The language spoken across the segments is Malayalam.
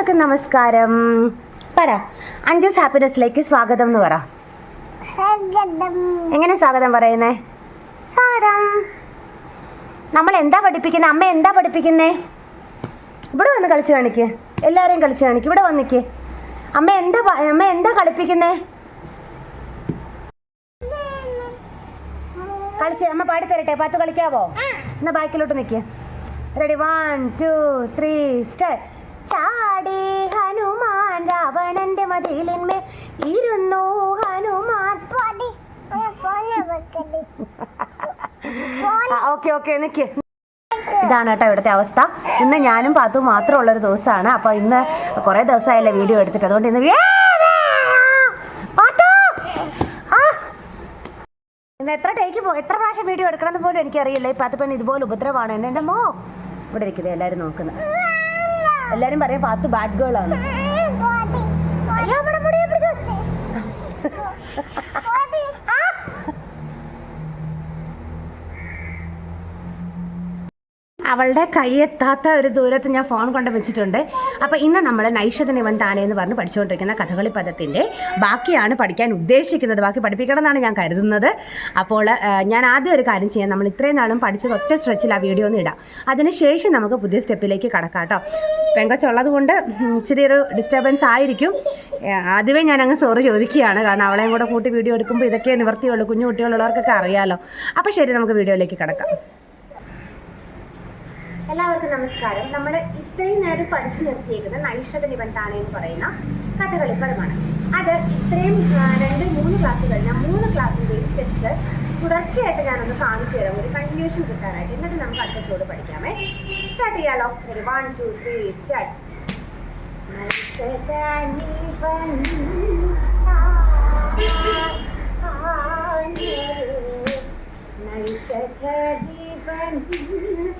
എല്ലാവർക്കും നമസ്കാരം. പറ അഞ്ജുസ് ഹാപ്പിനെസ്സിലേക്ക് സ്വാഗതം എന്ന് പറ. എങ്ങനെ സ്വാഗതം പറയുന്നേ? സ്വാഗതം നമ്മൾ എന്താ പഠിപ്പിക്കുന്നത് അമ്മ എന്താ പഠിപ്പിക്കുന്നേ? ഇവിടെ വന്ന് കളിച്ച് കാണിക്ക്. എല്ലാവരെയും കളിച്ച് കാണിക്ക്. ഇവിടെ വന്നിക്ക്. അമ്മ എന്താ അമ്മ എന്താ കളിപ്പിക്കുന്നേ? കളിച്ച് അമ്മ പാടി തരട്ടെ. പാത്ത് കളിക്കാവോ? എന്നാ ബാക്കിലോട്ട് നിൽക്കുക ready one two three start ചാടി ഹനുമാൻ രാവണന്റെ മതിലിന്മേ ഇരുന്നു. ഹനുമാൻ ഓക്കെ ഓക്കെ നിക്ക്. ഇതാണ് കേട്ടോ ഇവിടുത്തെ അവസ്ഥ. ഇന്ന് ഞാനും പാത്തും മാത്രമുള്ള ഒരു ദിവസമാണ്. അപ്പോൾ ഇന്ന് കുറേ ദിവസമായല്ലേ വീഡിയോ എടുത്തിട്ട്. അതുകൊണ്ട് ഇന്ന്! ഇന്ന് എത്ര ടേക്ക് പോ എത്ര പ്രാവശ്യം വീഡിയോ എടുക്കണമെന്ന് പോലും എനിക്കറിയില്ല. ഈ പാത്തു പെണ്ണ് ഇതുപോലെ ഉപദ്രവമാണ്. എന്നെ മോ. ഇവിടെ ഇരിക്കുന്നത് എല്ലാവരും നോക്കുന്നത് എല്ലാവരും പറയും ഫാത്തു ബാഡ് ഗേൾ ആണ്. അയ്യോ, അവളുടെ കൈ എത്താത്ത ഒരു ദൂരത്ത് ഞാൻ ഫോൺ കൊണ്ട് വെച്ചിട്ടുണ്ട്. അപ്പോൾ ഇന്ന് നമ്മൾ നൈഷത നിവൻ താനേ എന്ന് പറഞ്ഞ് പഠിച്ചുകൊണ്ടിരിക്കുന്ന കഥകളി പദത്തിന്റെ ബാക്കിയാണ് പഠിക്കാൻ ഉദ്ദേശിക്കുന്നത്. ബാക്കി പഠിപ്പിക്കണം എന്നാണ് ഞാൻ കരുതുന്നത്. അപ്പോൾ ഞാൻ ആദ്യം ഒരു കാര്യം ചെയ്യാം. നമ്മൾ ഇത്രയും നാളും പഠിച്ചത് ഒറ്റ സ്ട്രെച്ചിൽ ആ വീഡിയോ ഒന്ന് ഇടാം. അതിനുശേഷം നമുക്ക് പുതിയ സ്റ്റെപ്പിലേക്ക് കടക്കാം കേട്ടോ. പെങ്കൊച്ചുള്ളത് കൊണ്ട് ഇച്ചിരി ഒരു ഡിസ്റ്റർബൻസ് ആയിരിക്കും. ആദ്യമേ ഞാൻ അങ്ങ് സോറി ചോദിക്കുകയാണ്. കാരണം അവളെയും കൂടെ കൂട്ടി വീഡിയോ എടുക്കുമ്പോൾ ഇതൊക്കെ നിവർത്തിയുള്ളൂ കുഞ്ഞു കുട്ടികളുള്ളവർക്കൊക്കെ അറിയാമല്ലോ അപ്പോൾ ശരി നമുക്ക് വീഡിയോയിലേക്ക് കടക്കാം. എല്ലാവർക്കും നമസ്കാരം. നമ്മൾ ഇത്രയും നേരം പഠിച്ചു നിർത്തിയേക്കുന്ന നൈഷത നിബന്ധാന എന്ന് പറയുന്ന കഥകളിപ്പദമാണ് അത് ഇത്രയും രണ്ട് മൂന്ന് ക്ലാസ് കഴിഞ്ഞാൽ മൂന്ന് ക്ലാസ്സിന്റെയും സ്റ്റെപ്സ് തുടർച്ചയായിട്ട് ഞാനൊന്ന് കാണിച്ചു തരാം. ഒരു കണ്ടിന്യൂഷൻ കിട്ടാനായിട്ട്. എന്നിട്ട് നമുക്ക് അടുത്ത ഷോട് പഠിക്കാമേ. സ്റ്റാർട്ട് ചെയ്യാലോ? ഒരു വൺ ടു ത്രീ സ്റ്റാർട്ട് ഈശനയാതെ നിർണയം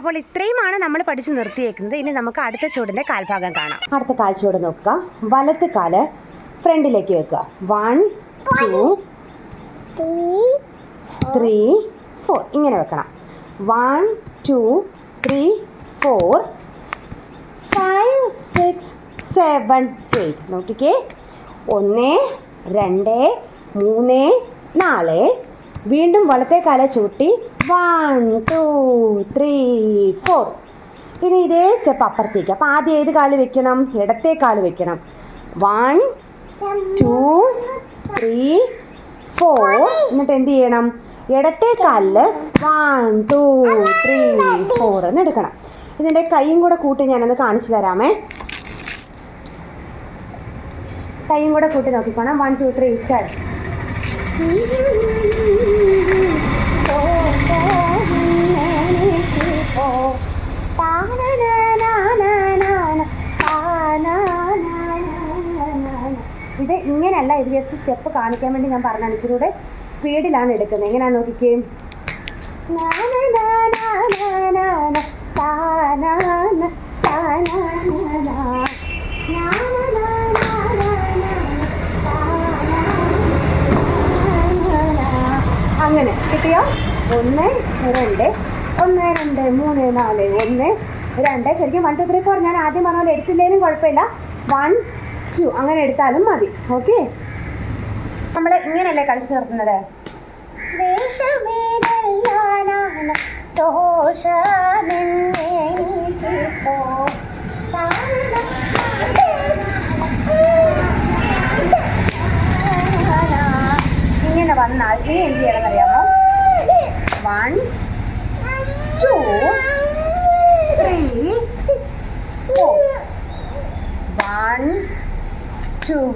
അപ്പോൾ ഇത്രയുമാണ് നമ്മൾ പഠിച്ചു നിർത്തിയേക്കുന്നത്. ഇനി നമുക്ക് അടുത്ത ചുവടിന്റെ കാൽഭാഗം കാണാം. അടുത്ത കാൽ ചുവട് നോക്കുക. വലത്ത് കാൽ ഫ്രണ്ടിലേക്ക് വെക്കുക. വൺ ടു ത്രീ ഫോർ ഇങ്ങനെ വെക്കണം. One two three four five six seven eight നോക്കിക്കേ. ഒന്ന് രണ്ട് മൂന്ന് നാല് വീണ്ടും വലത്തെ കാല ചൂട്ടി. വൺ ടു ത്രീ ഫോർ ഇനി ഇതേ സ്റ്റെപ്പ് അപ്പുറത്തേക്ക്. അപ്പോൾ ആദ്യം ഏത് കാൽ വെക്കണം? ഇടത്തെ കാൽ വെക്കണം. വൺ ടു ത്രീ ഫോർ എന്നിട്ട് എന്ത് ചെയ്യണം? ഇടത്തെ കാലിൽ വൺ ടു ത്രീ ഫോർ എന്ന് എടുക്കണം. ഇതിന്റെ കൈയും കൂടെ കൂട്ടി ഞാനൊന്ന് കാണിച്ചു തരാമേ. കൈയും കൂടെ കൂട്ടി നോക്കിക്കോണം. വൺ ടു ത്രീ സ്റ്റാർട്ട് ഇത് ഇങ്ങനെയല്ല ഇത് ജസ്റ്റ് സ്റ്റെപ്പ് കാണിക്കാൻ വേണ്ടി ഞാൻ പറഞ്ഞാണ് ഇച്ചിരി സ്പീഡിലാണ് എടുക്കുന്നത് എങ്ങനെയാ നോക്കിക്കേ ഒന്ന് രണ്ട് ഒന്ന് രണ്ട് മൂന്ന് നാല് ഒന്ന് രണ്ട്. ശരിക്കും വൺ ടു ത്രീ ഫോർ ഞാൻ ആദ്യം പറഞ്ഞ പോലെ എടുത്തില്ലേലും കുഴപ്പമില്ല. വൺ ടു അങ്ങനെ എടുത്താലും മതി. ഓക്കെ നമ്മൾ ഇങ്ങനെയല്ലേ കളിച്ചു നിർത്തുന്നത്? ഇങ്ങനെ വന്നാൽ ഇനി എന്ത് ചെയ്യണം അറിയാമോ two, three, four. One, two,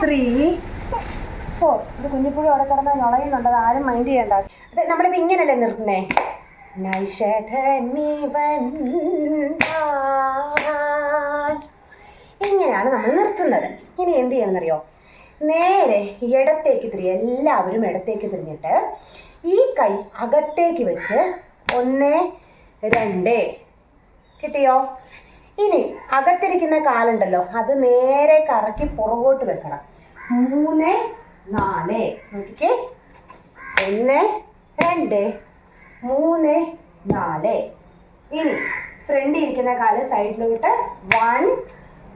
three, four ഇത് കുഞ്ഞിപ്പുഴ അവിടെ കിടന്ന് നുളയുന്നുണ്ട്. അത് ആരും മൈൻഡ് ചെയ്യണ്ട. അത് നമ്മളിപ്പോൾ ഇങ്ങനല്ലേ നിർത്തുന്നേ? നൈഷധനി ഇങ്ങനെയാണ് നമ്മൾ നിർത്തുന്നത്. ഇനി എന്ത് ചെയ്യണമെന്നറിയോ? നേരെ ഇടത്തേക്ക് തിരി എല്ലാവരും ഇടത്തേക്ക് തിരിഞ്ഞിട്ട് ഈ കൈ അകത്തേക്ക് വെച്ച് ഒന്ന് രണ്ട്. കിട്ടിയോ? ഇനി അകത്തിരിക്കുന്ന കാലുണ്ടല്ലോ അത് നേരെ കറക്കി പുറകോട്ട് വെക്കണം. മൂന്ന് നാല്. നോക്കിക്കേ. ഒന്ന് രണ്ട്. മൂന്ന് നാല്. ഇനി ഫ്രണ്ടിൽ ഇരിക്കുന്ന കാൽ സൈഡിലോട്ട് വൺ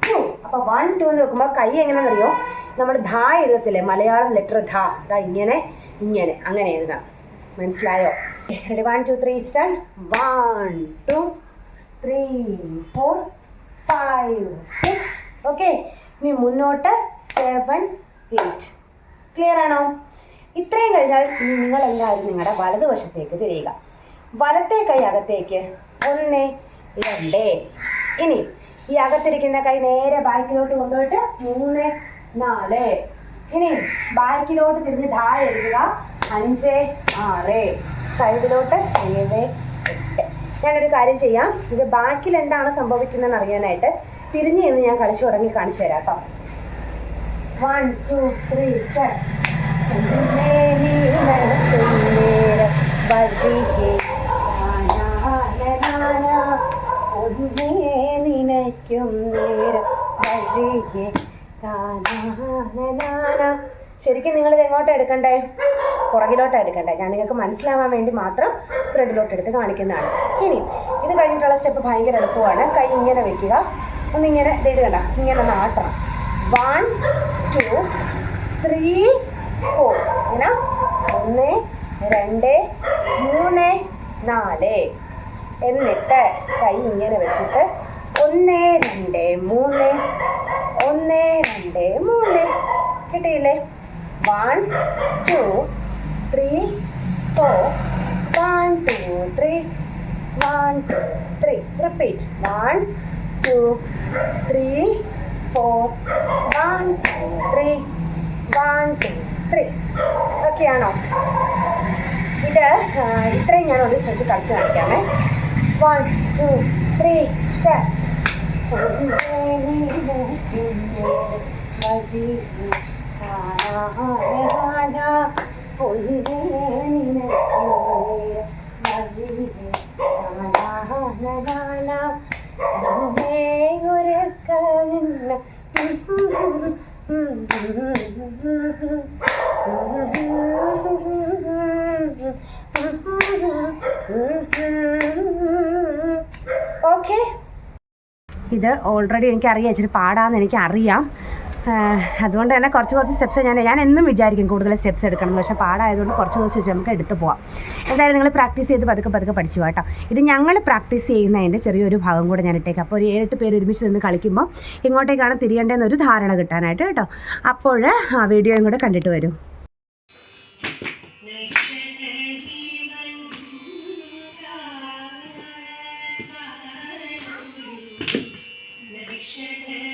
ടു അപ്പൊ വൺ ടു എന്ന് വെക്കുമ്പോൾ കൈ എങ്ങനെയാണെന്നറിയോ? നമ്മൾ ധാ എഴുതത്തില്ലേ? മലയാളം ലെറ്റർ ധാ. ഇങ്ങനെ ഇങ്ങനെ. അങ്ങനെ എഴുതാം. മനസ്സിലായോ? Ready one two three start one two three four five six okay ഇനി മുന്നോട്ട് സെവൻ എയ്റ്റ് ക്ലിയർ ആണോ? ഇത്രയും കഴിഞ്ഞാൽ ഇനി നിങ്ങളെല്ലാവരും നിങ്ങളുടെ വലതുവശത്തേക്ക് തിരിയുക. വലത്തെ കൈ അകത്തേക്ക്. ഒന്ന് രണ്ട്. ഇനി ഈ അകത്തിരിക്കുന്ന കൈ നേരെ ബാക്കിലോട്ട് കൊണ്ടുപോയിട്ട് മൂന്ന് നാല്. ഇനി ബാക്കിലോട്ട് തിരിഞ്ഞ് ധാ എഴുതുക അഞ്ച് ആറ്. സൈഡിലോട്ട് ഏഴ് എട്ട്. ഞാനൊരു കാര്യം ചെയ്യാം. ഇത് ബാക്കിൽ എന്താണ് സംഭവിക്കുന്നതെന്ന് അറിയാനായിട്ട് തിരിഞ്ഞ് എന്ന് ഞാൻ കളിച്ചു തുടങ്ങി കാണിച്ചു തരാം കേട്ടോ. വൺ ടു ത്രീ സ്റ്റാർട്ട് നിനയ്ക്കും നേരം ശരിക്കും നിങ്ങളിത് എങ്ങോട്ടാണ് എടുക്കണ്ടേ? പുറകിലോട്ടാ എടുക്കണ്ടേ ഞാൻ നിങ്ങൾക്ക് മനസ്സിലാവാൻ വേണ്ടി മാത്രം ഫ്രണ്ടിലോട്ട് എടുത്ത് കാണിക്കുന്നതാണ്. ഇനി ഇത് കഴിഞ്ഞിട്ടുള്ള സ്റ്റെപ്പ് ഭയങ്കര എളുപ്പമാണ്. കൈ ഇങ്ങനെ വെക്കുക. ഒന്നിങ്ങനെ ഇത് കണ്ട ഇങ്ങനെ ഒന്ന് ആട്ടണം വൺ ടു ത്രീ ഫോർ ഇങ്ങനെ ഒന്ന് രണ്ട് മൂന്ന് നാല്. എന്നിട്ട് കൈ ഇങ്ങനെ വെച്ചിട്ട് ഒന്ന് രണ്ട് മൂന്ന് ഒന്ന് രണ്ട് മൂന്ന്. കിട്ടിയില്ലേ? One two three four one two three one two three repeat one two three four one two three one two three ആണോ? ഇത് ആ, ഇത്രയും ഞാൻ ഒരു സ്ട്രെച്ച് കളിച്ച് കാണിക്കാമേ. വൺ ടു ത്രീ സ്റ്റാർട്ട് ഇത് ഓൾറെഡി എനിക്കറിയാം ഇച്ചിരി പാടാന്ന് എനിക്കറിയാം. അതുകൊണ്ട് തന്നെ കുറച്ച് കുറച്ച് സ്റ്റെപ്സ് ഞാൻ ഞാൻ എന്നും വിചാരിക്കും കൂടുതൽ സ്റ്റെപ്സ് എടുക്കണം. പക്ഷേ പാടായതുകൊണ്ട് കുറച്ച് കുറച്ച് വെച്ച് നമുക്ക് എടുത്തു പോവാം. എന്തായാലും നിങ്ങൾ പ്രാക്ടീസ് ചെയ്ത് പതുക്കെ പതുക്കെ പഠിച്ചു കേട്ടോ ഇത് ഞങ്ങൾ പ്രാക്ടീസ് ചെയ്യുന്നതിന്റെ ചെറിയൊരു ഭാഗം കൂടെ ഞാൻ ഇട്ടേക്കാം. അപ്പോൾ ഒരു ഏഴെട്ട് പേര് ഒരുമിച്ച് നിന്ന് കളിക്കുമ്പോൾ ഇങ്ങോട്ടേക്കാണ് തിരിയേണ്ടതെന്നൊരു ധാരണ കിട്ടാനായിട്ട് കേട്ടോ അപ്പോൾ ആ വീഡിയോയും കൂടെ കണ്ടിട്ട് വരും. Shit.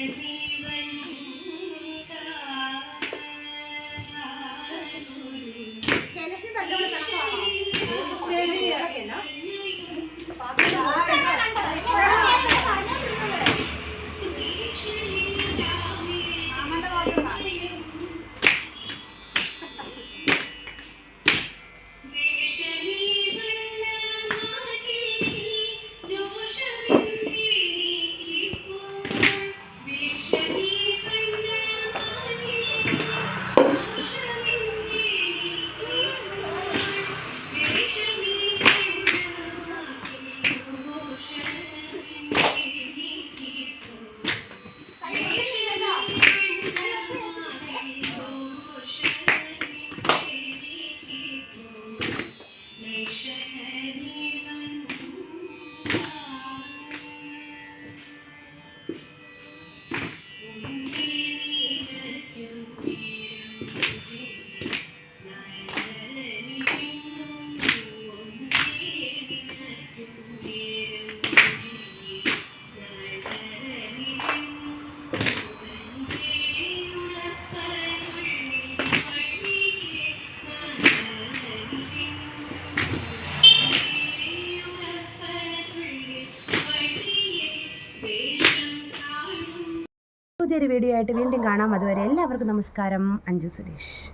വീഡിയോ ആയിട്ട് വീണ്ടും കാണാം. അതുവരെ എല്ലാവർക്കും നമസ്കാരം. അഞ്ജു സുരേഷ്.